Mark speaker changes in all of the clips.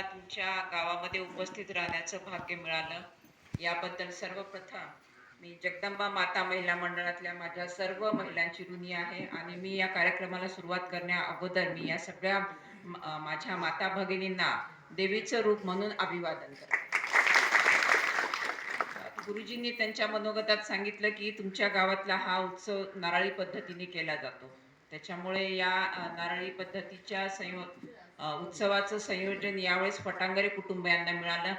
Speaker 1: मला तुमच्या गावामध्ये उपस्थित राहण्याचं भाग्य मिळालं. याबद्दल सर्वप्रथम मी जगदंबा माता महिला मंडळातल्या माझ्या सर्व महिलांची ऋणी आहे आणि मी या कार्यक्रमाला सुरुवात करण्या अगोदर मी या सगळ्या माझ्या माता भगिनींना देवीचं रूप म्हणून अभिवादन करते. गुरुजींनी त्यांच्या मनोगतात सांगितलं की तुमच्या गावातला हा उत्सव नारळी पद्धतीने केला जातो. त्याच्यामुळे या अ, नारळी पद्धतीच्या संयो उत्सवाचं संयोजन यावेळेस फटांगरे कुटुंबियांना मिळालं.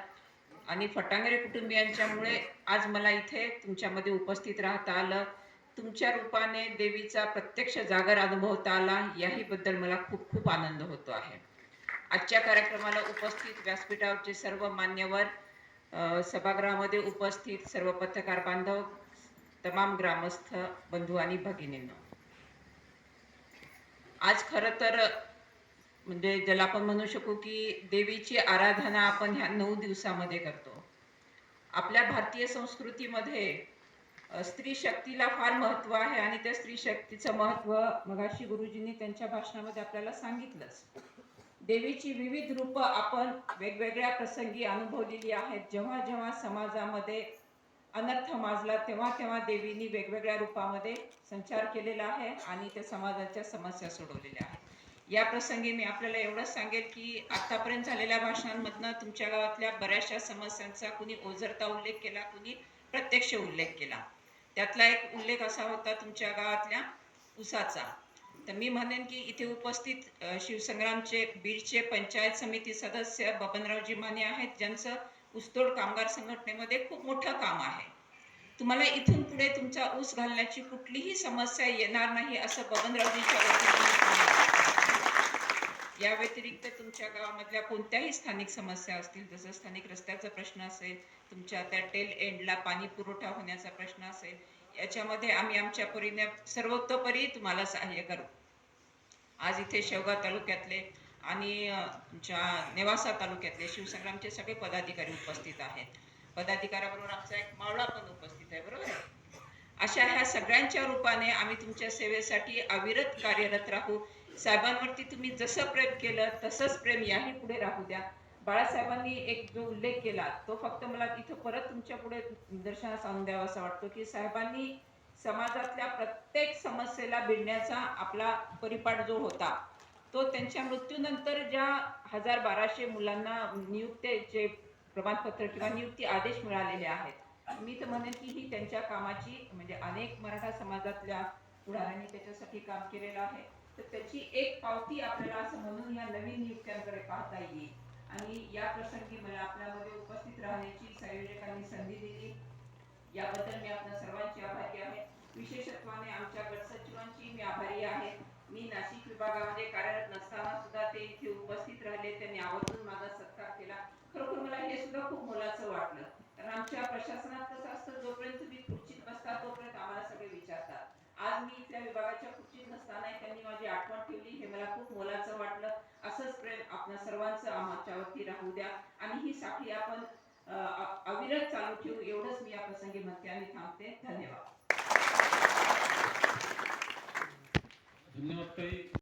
Speaker 1: आणि फटांगरे कुटुंबियांच्यामुळे आज मला इथे तुमच्यामध्ये उपस्थित राहता आलं. तुमच्या रूपाने देवीचा प्रत्यक्ष जागर अनुभवता आला. याहीबद्दल मला खूप खूप आनंद होतो आहे. आजच्या कार्यक्रमाला उपस्थित व्यासपीठावरचे सर्व मान्यवर सभागृहामध्ये उपस्थित सर्व पत्रकार बांधव तमाम ग्रामस्थ बंधू आणि भगिनींना. आज खरं तर म्हणजे ज्याला आपण म्हणू शकू की देवीची आराधना आपण ह्या नऊ दिवसामध्ये करतो. आपल्या भारतीय संस्कृतीमध्ये स्त्री शक्तीला फार महत्त्व आहे आणि त्या स्त्री शक्तीचं महत्त्व मगाशी गुरुजींनी त्यांच्या भाषणामध्ये आपल्याला सांगितलंच. देवीची विविध रूपं आपण वेगवेगळ्या प्रसंगी अनुभवलेली आहेत. जेव्हा जेव्हा समाजामध्ये अनर्थ माजला तेव्हा तेव्हा देवीनी वेगवेगळ्या रूपामध्ये संचार केलेला आहे आणि त्या समाजाच्या समस्या सोडवलेल्या आहेत. या प्रसंगी मी आपल्याला एवढंच सांगेल की आतापर्यंत झालेल्या भाषणांमधनं तुमच्या गावातल्या बऱ्याचशा समस्यांचा कुणी ओझरता उल्लेख केला कुणी प्रत्यक्ष उल्लेख केला. त्यातला एक उल्लेख असा होता तुमच्या गावातल्या उसाचा. तर मी म्हणेन की इथे उपस्थित शिवसंग्रामचे बीडचे पंचायत समिती सदस्य बबनरावजी माने आहेत ज्यांचं ऊसतोड कामगार संघटनेमध्ये खूप मोठं काम आहे. तुम्हाला इथून पुढे तुमचा ऊस घालण्याची कुठलीही समस्या येणार नाही असं बबनरावजींच्या वतीने या व्यतिरिक्त तुमच्या गावामधल्या कोणत्याही स्थानिक समस्या असतील जसं स्थानिक रस्त्याचा प्रश्न असेल तुमच्या त्या टेल एंडला पाणी पुरवठा होण्याचा प्रश्न असेल याच्यामध्ये आम्ही आमच्या परीने सर्वतोपरी तुम्हाला सहाय्य करू. आज इथे शेवगाव तालुक्यातले आणि तुमच्या नेवासा तालुक्यातले शिवसंग्रामचे सगळे पदाधिकारी उपस्थित आहेत. पदाधिकाऱ्याबरोबर आमचा एक मावळा पण उपस्थित आहे बरोबर आहे? अशा ह्या सगळ्यांच्या रूपाने आम्ही तुमच्या सेवेसाठी अविरत कार्यरत राहू. साहेबांवरती तुम्ही जसं प्रेम केलं तसंच प्रेम याही पुढे राहू द्या. बाळासाहेबांनी एक जो उल्लेख केला तो फक्त मला इथं परत तुमच्यापुढे निदर्शनास आणून द्यावा असं वाटतो की साहेबांनी समाजातल्या प्रत्येक समस्येला भिडण्याचा आपला परिपाठ जो होता तो त्यांच्या मृत्यूनंतर ज्या हजार बाराशे मुलांना नियुक्तीचे प्रमाणपत्र किंवा नियुक्ती आदेश मिळालेले आहेत मी तर म्हणेन की ही त्यांच्या कामाची म्हणजे अनेक मराठा समाजातल्या पुढाऱ्यांनी त्याच्यासाठी काम केलेलं आहे. तर त्याची एक पावती आपल्याला असं म्हणून या नवीन नियुक्त्यांकडे पाहता येईल. आणि या प्रसंगी मला आपल्यामध्ये उपस्थित राहण्याची संयोजकांनी संधी दिली. याबद्दल मी आपल्या सर्वांची आभारी आहे. विशेषत्वाने आमच्या गट सचिवांची मी आभारी आहे. मी नाशिक विभागामध्ये कार्यरत नसताना सुद्धा ते इथे उपस्थित राहिले. त्यांनी आवर्जून माझा सत्कार केला. खरोखर मला हे सुद्धा खूप मोलाचं वाटलं. कारण आमच्या प्रशासनात कसं असतं जोपर्यंत तुम्ही खुर्चीत बसता तोपर्यंत आम्हाला सगळे विचारतात आज मी इथल्या विभागाच्या खुर्चीत नसताना त्यांनी माझी आठवण ठेवली हे मला खूप वाढलं असंच प्रेम आपल्या सर्वांचं आमच्यावरती राहू द्या. आणि ही साखळी आपण अविरत चालू ठेवू एवढंच मी या प्रसंगी म्हणते आणि थांबते. धन्यवाद.
Speaker 2: धन्यवाद